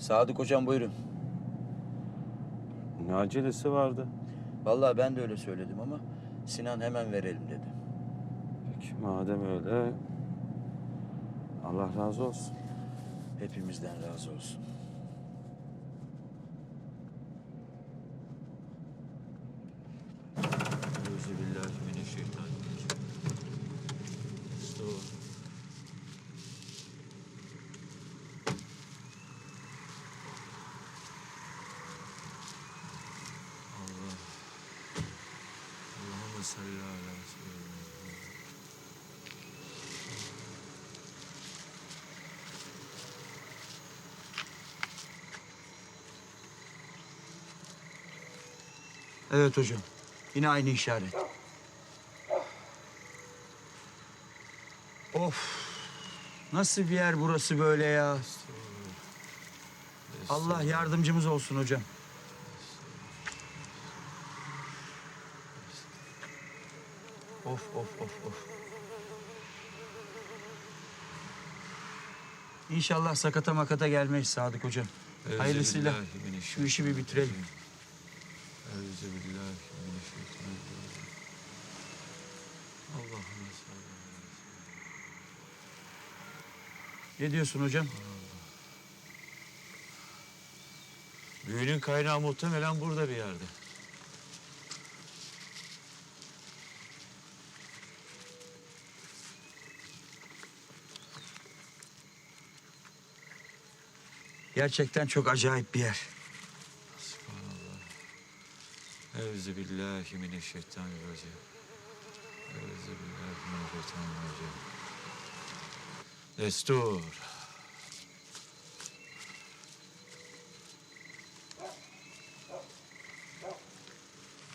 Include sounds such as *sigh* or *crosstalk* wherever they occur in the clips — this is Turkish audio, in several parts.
Sadık hocam buyurun. Ne acelesi vardı? Vallahi ben de öyle söyledim ama Sinan hemen verelim dedi. Peki madem öyle... Allah razı olsun. Hepimizden razı olsun. Evet hocam. Yine aynı işaret. Of. Nasıl bir yer burası böyle ya? Allah yardımcımız olsun hocam. Of of of of. İnşallah sakata makata gelmeyiz Sadık hocam. Hayırlısıyla şu işi bir bitirelim. Euzubillahimineşşeytanirracim. Allahümme salli. Ne diyorsun hocam? Büyünün kaynağı muhtemelen burada bir yerde. Gerçekten çok acayip bir yer. Euzubillahimineşşeytanirracim. Euzubillahimineşşeytanirracim. Destur.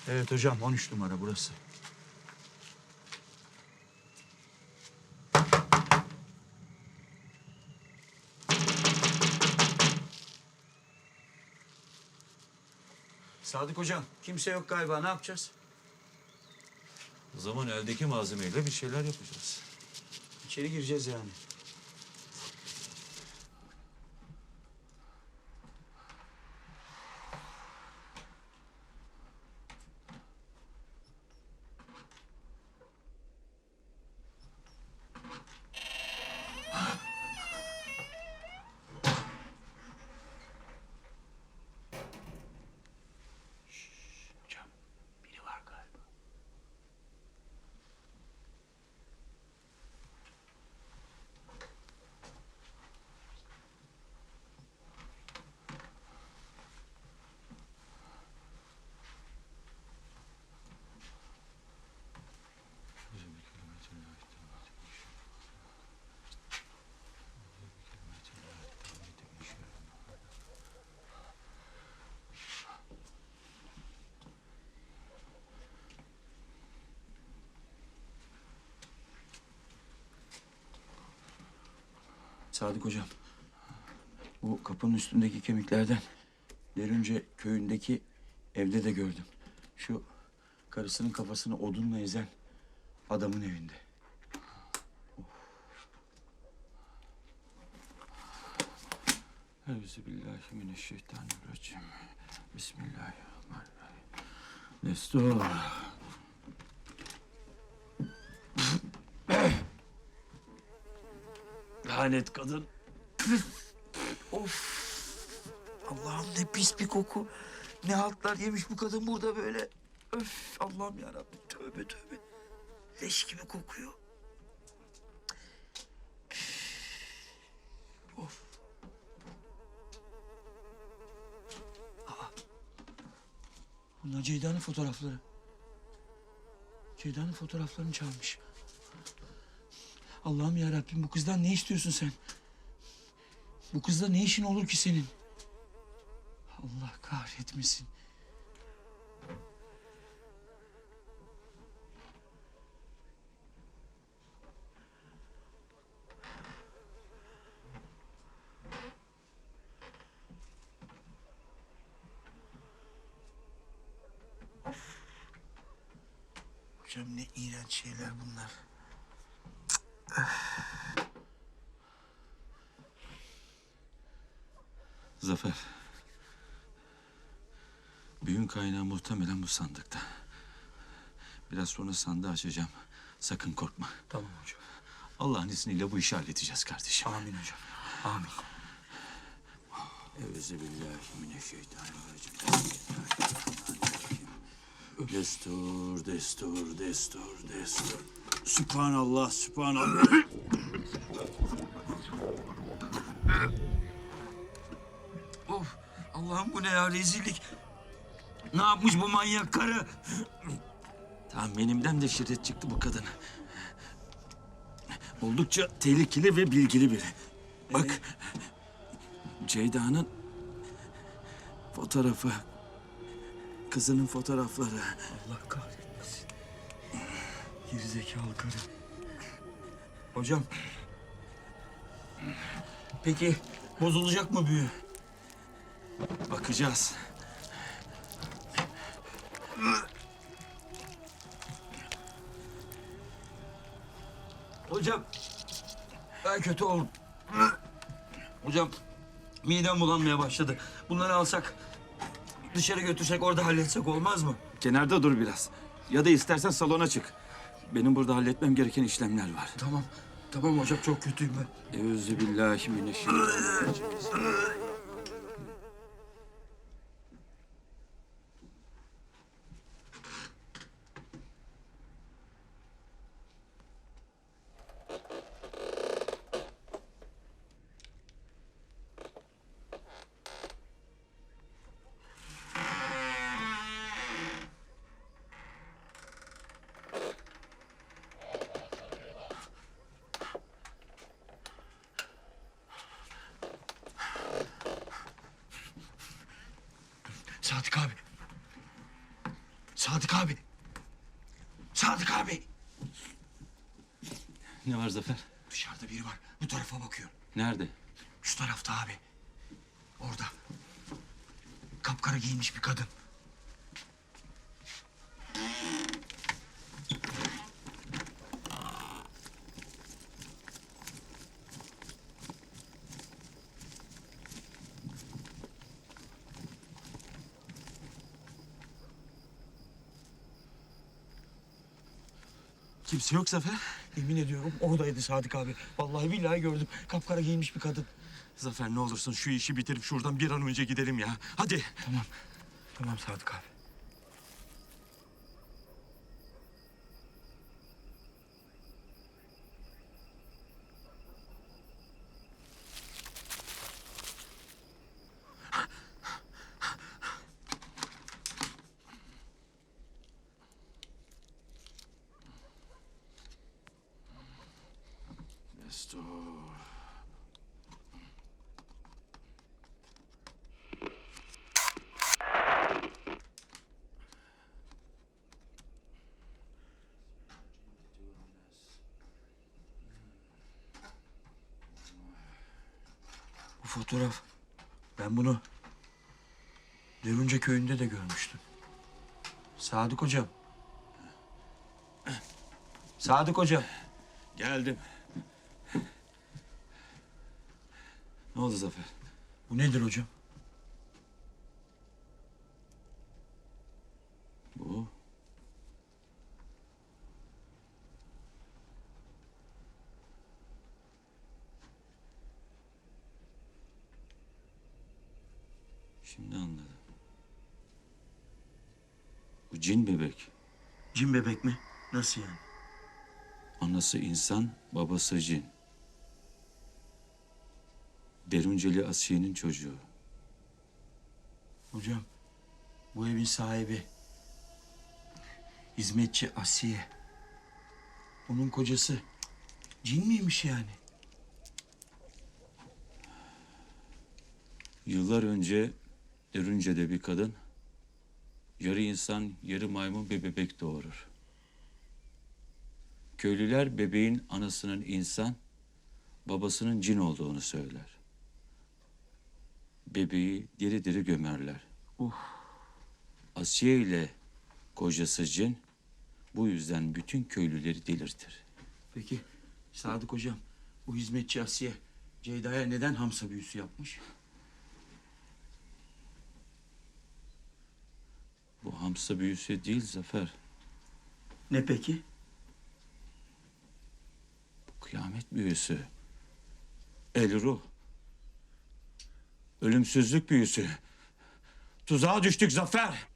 Evet hocam 13 numara burası. Sadık hocam kimse yok galiba ne yapacağız? O zaman eldeki malzemeyle bir şeyler yapacağız. İçeri gireceğiz yani. Hocam biri var galiba. Sadık hocam. Bu kapının üstündeki kemiklerden Derünce köyündeki evde de gördüm. Şu karısının kafasını odunla ezen adamın evinde. Euzubillahimineşşeytanirracim. Bismillahirrahmanirrahim. Destur. Lanet kadın. *laughs* Of. Allah'ım ne pis bir koku. Ne haltlar yemiş bu kadın burada böyle. Öf Allah'ım yarabbim tövbe tövbe. Leş gibi kokuyor. Of. Aa. Bunlar Ceyda'nın fotoğrafları. Ceyda'nın fotoğraflarını çalmış. Allah'ım yarabbim bu kızdan ne istiyorsun sen? Bu kızla ne işin olur ki senin? Allah kahretmesin. Hocam ne iğrenç şeyler bunlar. *sighs* Zafer. Büyün kaynağı muhtemelen bu sandıkta. Biraz sonra sandığı açacağım. Sakın korkma. Tamam hocam. Allah'ın izniyle bu işi halledeceğiz kardeşim. Amin hocam. Amin. Euzubillahimineşşeytanirracim. Destur, destur, destur, destur. Sübhanallah, sübhanallah. Of Allah'ım bu ne ya rezillik. Ne yapmış bu manyak karı? Tahminimden de şiddet çıktı bu kadın. Oldukça tehlikeli ve bilgili biri. Bak, Ceyda'nın fotoğrafı, kızının fotoğrafları. Allah kahretmesin. Gerizekalı karı. Hocam. Peki bozulacak mı büyü? Bakacağız. Hocam. Ben kötü oldum. Hocam midem bulanmaya başladı. Bunları alsak dışarı götürsek orada halletsek olmaz mı? Kenarda dur biraz. Ya da istersen salona çık. Benim burada halletmem gereken işlemler var. Tamam. Tamam hocam çok kötüyüm ben. Euzubillahimineşşeytanirracim. Sadık abi. Sadık abi. Sadık abi. Ne var Zafer? Dışarıda biri var. Bu tarafa bakıyor. Nerede? Şu tarafta abi. Orada. Kapkara giyinmiş bir kadın. Kimse yok Zafer. Yemin ediyorum oradaydı Sadık abi. Vallahi billahi gördüm. Kapkara giyinmiş bir kadın. Zafer ne olursun şu işi bitirip şuradan bir an önce gidelim ya. Hadi. Tamam. Tamam Sadık abi. Destur. Bu fotoğraf. Ben bunu Dövünce köyünde de görmüştüm. Sadık hocam. Sadık hocam. Geldim. Ne oldu Zafer? Bu nedir hocam? Bu. Şimdi anladım. Bu cin bebek. Cin bebek mi? Nasıl yani? Anası insan, babası cin. Derunceli Asiye'nin çocuğu. Hocam bu evin sahibi hizmetçi Asiye. Onun kocası cin miymiş yani? Yıllar önce Derunce'de bir kadın yarı insan, yarı maymun bir bebek doğurur. Köylüler bebeğin anasının insan, babasının cin olduğunu söyler bebeği diri diri gömerler. Uh. Asiye ile kocası Cin bu yüzden bütün köylüleri delirtir. Peki Sadık hocam bu hizmetçi Asiye Ceyda'ya neden hamsa büyüsü yapmış? Bu hamsa büyüsü değil Zafer. Ne peki? Bu kıyamet büyüsü. El ruh. Ölümsüzlük büyüsü. Tuzağa düştük Zafer.